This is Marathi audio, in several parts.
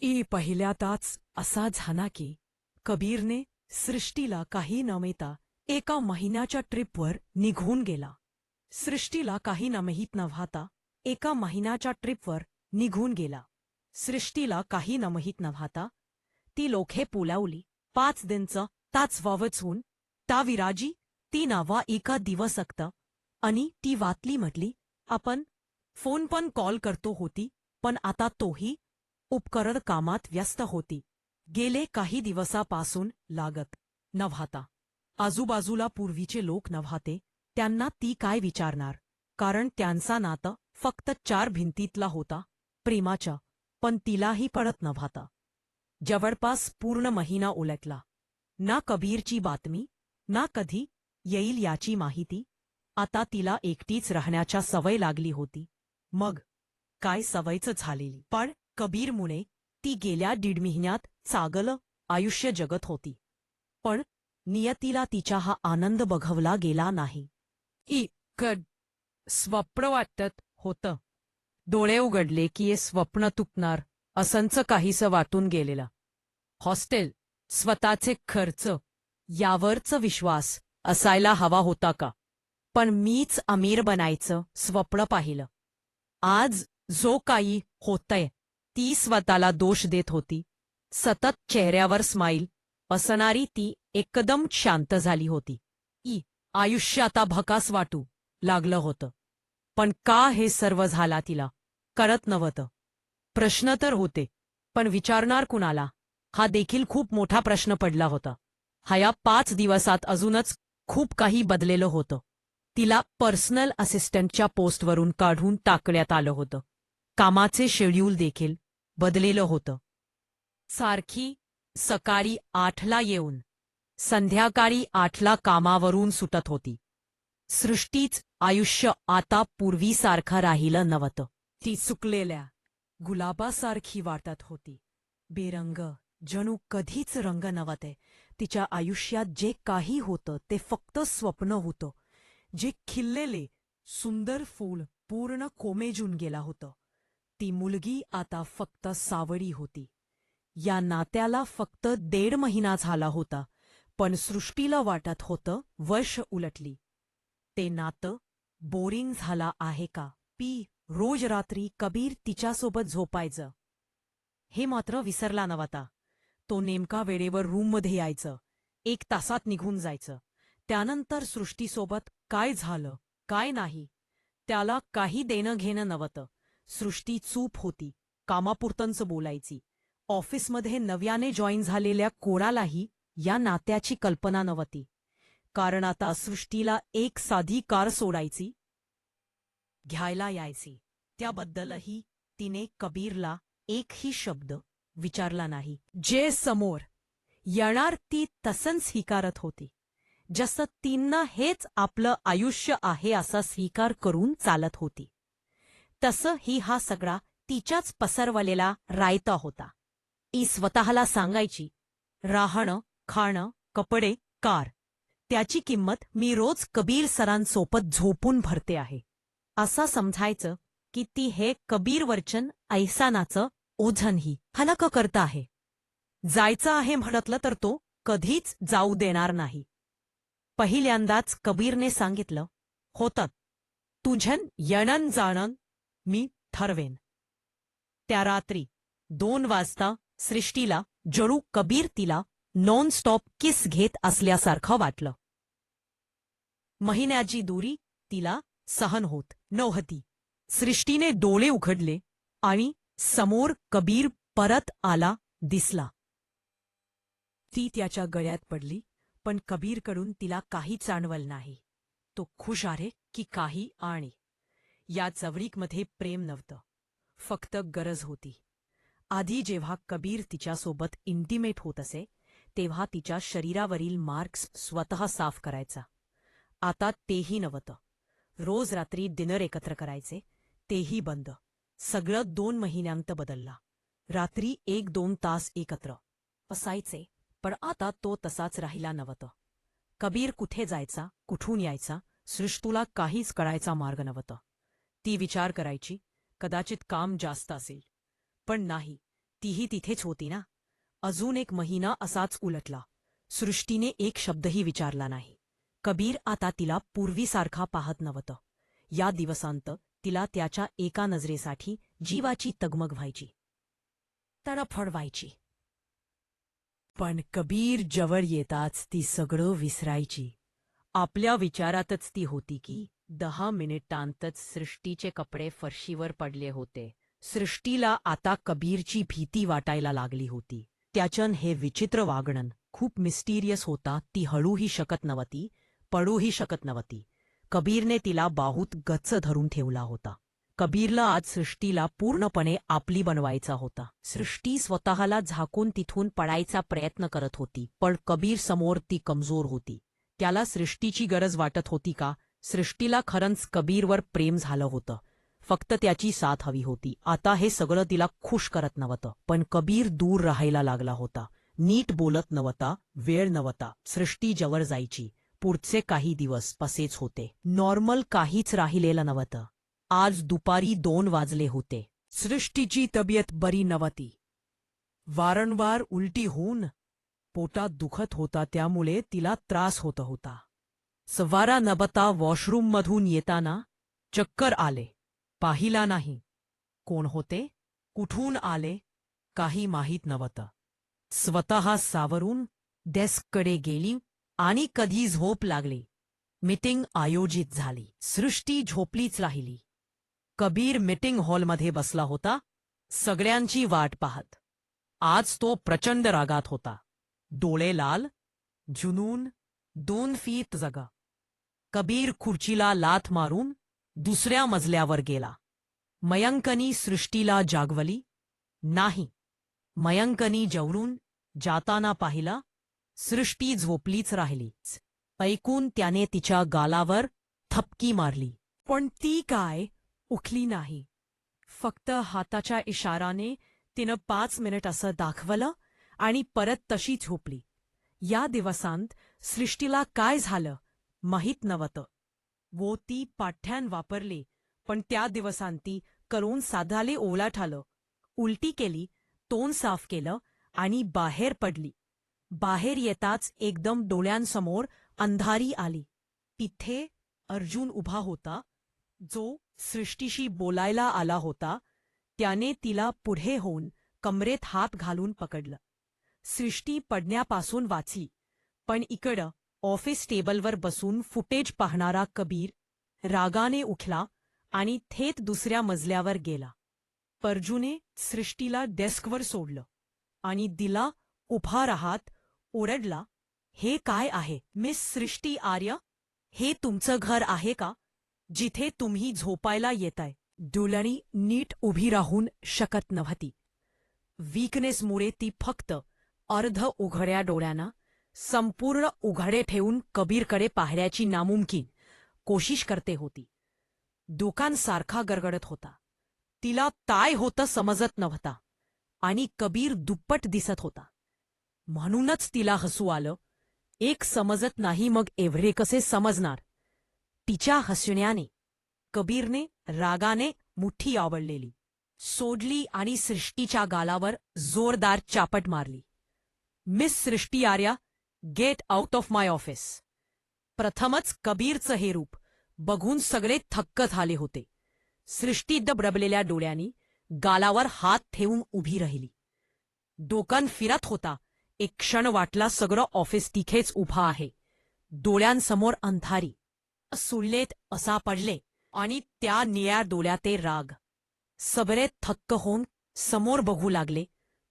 ई पहिल्याताच असा झाला की कबीरने सृष्टीला काही न एका महिन्याच्या ट्रिपवर निघून गेला. सृष्टीला काही न माहीत नव्हता एका महिन्याच्या ट्रिपवर निघून गेला. सृष्टीला काही न माहीत नव्हता ती लोखे पुलावली. पाच दिनचं ताच वावचून ता विराजी ती नावा एका दिवस अक्त आणि ती वातली म्हटली आपण फोन पण कॉल करतो होती पण आता तोही उपकरण कामात व्यस्त होती. गेले काही दिवसापासून लागत नव्हता. आजूबाजूला पूर्वीचे लोक नव्हते त्यांना ती काय विचारणार? कारण त्यांचा नातं फक्त चार भिंतीतला होता प्रेमाच्या पण तिलाही पडत नव्हता. जवळपास पूर्ण महिना उलटला. ना कबीरची बातमी ना कधी येईल याची माहिती. आता तिला एकटीच राहण्याच्या सवय लागली होती. मग काय सवयच झालेली? पण कबीरमुळे ती गेल्या दीड महिन्यात चागलं आयुष्य जगत होती. पण नियतीला तिचा हा आनंद बघवला गेला नाही. ई कड स्वप्न वाटत होतं. डोळे उघडले की हे स्वप्न तुटणार असंच काहीसं वाटून गेलेलं. हॉस्टेल स्वतःचे खर्च यावरच विश्वास असायला हवा होता का? पण मीच अमीर बनायचं स्वप्न पाहिलं. आज जो काही होतंय ती स्वतःला दोष देत होती. सतत चेहऱ्यावर स्माईल असणारी ती एकदम शांत झाली होती. ई आयुष्य आता भकास वाटू लागलं होतं. पण का हे सर्व झाला तिला? करत नव्हतं. प्रश्न तर होते पण विचारणार कुणाला? हा देखील खूप मोठा प्रश्न पडला होता. हया पाच दिवसात अजूनच खूप काही बदलेलं होतं. तिला पर्सनल असिस्टंटच्या पोस्टवरून काढून टाकण्यात आलं होतं. कामाचे शेड्यूल देखील बदलेलं होतं. सारखी सकाळी आठला येऊन संध्याकाळी आठला कामावरून सुटत होती. सृष्टीच आयुष्य आता पूर्वीसारखं राहिलं नव्हतं. ती चुकलेल्या गुलाबासारखी वाटत होती. बेरंग जणू कधीच रंग नव्हते. तिच्या आयुष्यात जे काही होतं ते फक्त स्वप्न होतं. जे खिल्लेले सुंदर फूल पूर्ण कोमेजून गेला होतं. ती मुलगी आता फक्त सावळी होती. या नात्याला फक्त देड महिना झाला होता पण सृष्टीला वाटत होतं वर्ष उलटली. ते नातं बोरिंग झाला आहे का? पी. रोज रात्री कबीर तिच्यासोबत झोपायचं. हे मात्र विसरला नव्हता. तो नेमका वेळेवर रूममध्ये यायचं. एक तासात निघून जायचं. त्यानंतर सृष्टीसोबत काय झालं काय नाही त्याला काही देणं घेणं नव्हतं. सृष्टी चूप होती. कामापुरतंच बोलायची. ऑफिसमध्ये नव्याने जॉईन झालेल्या कोणालाही या नात्याची कल्पना नव्हती. कारण आता सृष्टीला एक साधी कार सोडायची घ्यायला यायची. त्याबद्दलही तिने कबीरला एकही शब्द विचारला नाही. जे समोर येणार ती तसंच स्वीकारत होती. जसं तिनं हेच आपलं आयुष्य आहे असा स्वीकार करून चालत होती. तसं ही हा सगळा तिच्याच पसरवलेला रायता होता. ती स्वतःला सांगायची राहणं खाणं कपडे कार त्याची किंमत मी रोज कबीर सरांसोबत झोपून भरते आहे. असं समजायचं की ती हे कबीर वर्चन ऐसानाचं ओझनही हलक करत आहे. जायचं आहे म्हणतलं तर तो कधीच जाऊ देणार नाही. पहिल्यांदाच कबीरने सांगितलं होतं. तुझन येणन जाणन मी ठरवेन. त्या रात्री दोन वाजता सृष्टीला जणू कबीर तिला नॉन स्टॉप किस घेत असल्यासारखं वाटलं. महिन्याची दुरी तिला सहन होत नव्हती. सृष्टीने डोळे उघडले आणि समोर कबीर परत आला दिसला. ती त्याच्या गळ्यात पडली पण कबीरकडून तिला काही जाणवल नाही. तो खुश आहे की काही आणि या जवळीकमध्ये प्रेम नव्हतं. फक्त गरज होती. आधी जेव्हा कबीर तिच्यासोबत इंटिमेट होत असे तेव्हा तिच्या शरीरावरील मार्क्स स्वतः साफ करायचा. आता तेही नव्हतं. रोज रात्री डिनर एकत्र करायचे तेही बंद. सगळं दोन महिन्यांत बदलला. रात्री एक दोन तास एकत्र. असायचे पण आता तो तसाच राहिला नव्हतं. कबीर कुठे जायचा कुठून यायचा सृष्टूला काहीच कळायचा मार्ग नव्हतं. ती विचार करायची कदाचित काम जास्त असेल. पण नाही तीही तिथेच होती ना. अजून एक महिना असाच उलटला. सृष्टीने एक शब्दही विचारला नाही. कबीर आता तिला पूर्वीसारखा पाहत नव्हतं. या दिवसांत तिला त्याच्या एका नजरेसाठी जीवाची तगमग व्हायची. तडफड व्हायची पण कबीर जवळ येताच ती सगळं विसरायची. आपल्या विचारातच ती होती की दहा मिनिटांतच सृष्टीचे कपडे फरशीवर पडले होते. सृष्टीला आता कबीरची भीती वाटायला लागली होती. त्याच्यान हे विचित्र वागणन खूप मिस्टिरियस होता ती हळूही शकत नव्हती पडूही शकत नव्हती. कबीरने तिला बाहूत गच्च धरून ठेवला होता. कबीरला आज सृष्टीला पूर्णपणे आपली बनवायचा होता. सृष्टी स्वतःला झाकून तिथून पडायचा प्रयत्न करत होती पण कबीर समोर ती कमजोर होती. त्याला सृष्टीची गरज वाटत होती का? सृष्टीला खरंच कबीरवर प्रेम झालं होतं. फक्त त्याची साथ हवी होती. आता हे सगळं तिला खुश करत नव्हतं. पण कबीर दूर राहायला लागला होता. नीट बोलत नव्हता. वेळ नव्हता. सृष्टी जवळ जायची. पुढचे काही दिवस पसेच होते. नॉर्मल काहीच राहिलेलं नव्हतं. आज दुपारी दोन वाजले होते. सृष्टीची तब्येत बरी नव्हती. वारंवार उलटी होऊन पोटात दुखत होता. त्यामुळे तिला त्रास होत होता. सवारा नबता वॉशरूममधून येताना चक्कर आले. पाहिला नाही. कोण होते? कुठून आले? काही माहीत नव्हतं. स्वतः सावरून डेस्ककडे गेली आणि कधी झोप लागली. मीटिंग आयोजित झाली. सृष्टी झोपलीच राहिली. कबीर मीटिंग हॉलमध्ये बसला होता. सगळ्यांची वाट पाहत. आज तो प्रचंड रागात होता. डोळे लाल जुनून दोन फीत जगा. कबीर खुर्चीला लाथ मारून दुसऱ्या मजल्यावर गेला. मयंकनी सृष्टीला जागवली. नाही. मयंकनी जवळून जाताना पाहिला. सृष्टी झोपलीच राहिलीच. ऐकून त्याने तिच्या गालावर थपकी मारली. पण ती काय? उखली नाही. फक्त हाताच्या इशाराने तिनं पाच मिनिट असं दाखवलं आणि परत तशी झोपली. या दिवसांत सृष्टीला काय झालं? माहीत नव्हतं. वो ती पाठ्यान वापरली पण त्या दिवसांती करून साधाले ओलाठालं उलटी केली तोंड साफ केलं आणि बाहेर पडली. बाहेर येताच एकदम डोळ्यांसमोर अंधारी आली. तिथे अर्जुन उभा होता जो सृष्टीशी बोलायला आला होता. त्याने तिला पुढे होऊन कमरेत हात घालून पकडलं. सृष्टी पडण्यापासून वाचली पण इकडं ऑफिस टेबलवर बसून फुटेज पाहणारा कबीर रागाने उठला आणि थेट दुसऱ्या मजल्यावर गेला. परजूने सृष्टीला डेस्कवर सोडलं आणि दिला उभा राहात ओरडला हे काय आहे? मिस सृष्टी आर्य? हे तुमचं घर आहे का? जिथे तुम्ही झोपायला येताय डुलणी नीट उभी राहून शकत नव्हती. वीकनेसमुळे ती फक्त अर्ध उघड्या डोळ्यांना संपूर्ण उघडे ठेवून कबीरकडे पाहण्याची नामुमकीन कोशिश करते होती. डोकांसारखा गरगडत होता. तिला काय होतं समजत नव्हता आणि कबीर दुप्पट दिसत होता. म्हणूनच तिला हसू आलं. एक समजत नाही मग एवढे कसे समजणार? तिच्या हसण्याने कबीरने रागाने मुठ्ठी आवडलेली सोडली आणि सृष्टीच्या गालावर जोरदार चापट मारली. Miss Srushti Arya get out of my office प्रथमच कबीरचं हे रूप बघून सगळे थक्क झाले होते. सृष्टी दबडबलेल्या डोळ्यांनी गालावर हात ठेवून उभी राहिली. डोकन फिरत होता. एक क्षण वाटला सगळं ऑफिस तिथेच उभा आहे. डोळ्यांसमोर अंधारी. सुळलेत असा पडले आणि त्या निळ्या डोळ्याते राग. सबरे थक्क होऊन समोर बघू लागले.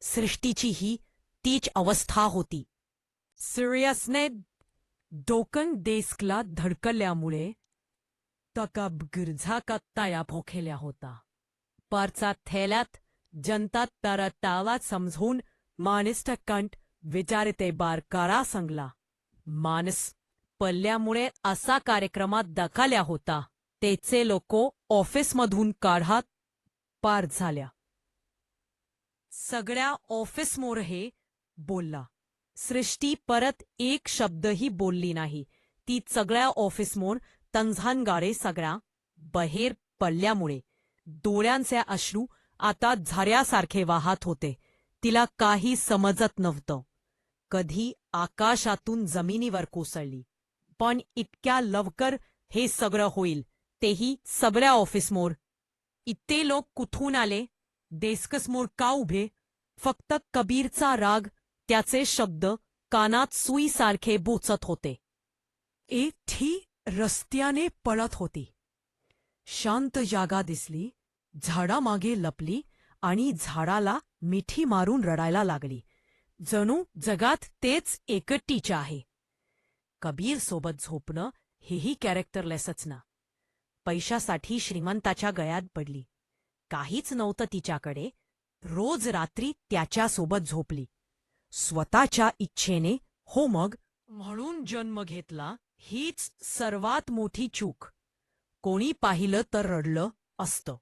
सृष्टीची ही तीच अवस्था होती. सिरियसने डोकन डेस्कला धडकल्यामुळे तका गिरझा कत्ताया भोखेल्या होता. पारचा थैल्यात जनता तरतावा समजून मानिस्ट कंठ विचारिते बार कारा सांगला. मानस पल्ल्यामुळे असा कार्यक्रमात दखाल्या होता. तेचे लोको ऑफिसमधून काढात पार झाल्या. सगळ्या ऑफिसमोर हे बोलला. सृष्टी परत एक शब्दही बोलली नाही. ती सगळ्या ऑफिसमोर तंझानगाडे सगळ्या बहेर पडल्यामुळे. डोळ्यांचे अश्रू आता झऱ्यासारखे वाहत होते. तिला काही समजत नव्हतं. कधी आकाशातून जमिनीवर कोसळली. पण इतक्या लवकर हे सगळं होईल तेही सगळ्या ऑफिसमोर इतके लोक कुठून आले? डेस्कसमोर का उभे? फक्त कबीरचा राग त्याचे शब्द कानात सुईसारखे बोचत होते. एकठी रस्त्याने पळत होती. शांत जागा दिसली झाडामागे लपली आणि झाडाला मिठी मारून रडायला लागली. जणू जगात तेच एकटीचे आहे. कबीर सोबत झोपणं हेही कॅरेक्टरलेसच ना. पैशासाठी श्रीमंताच्या गळ्यात पडली. काहीच नव्हतं तिच्याकडे. रोज रात्री त्याच्यासोबत झोपली. स्वतःच्या इच्छेने हो मग. म्हणून जन्म घेतला हीच सर्वात मोठी चूक. कोणी पाहिलं तर रडलं असतं.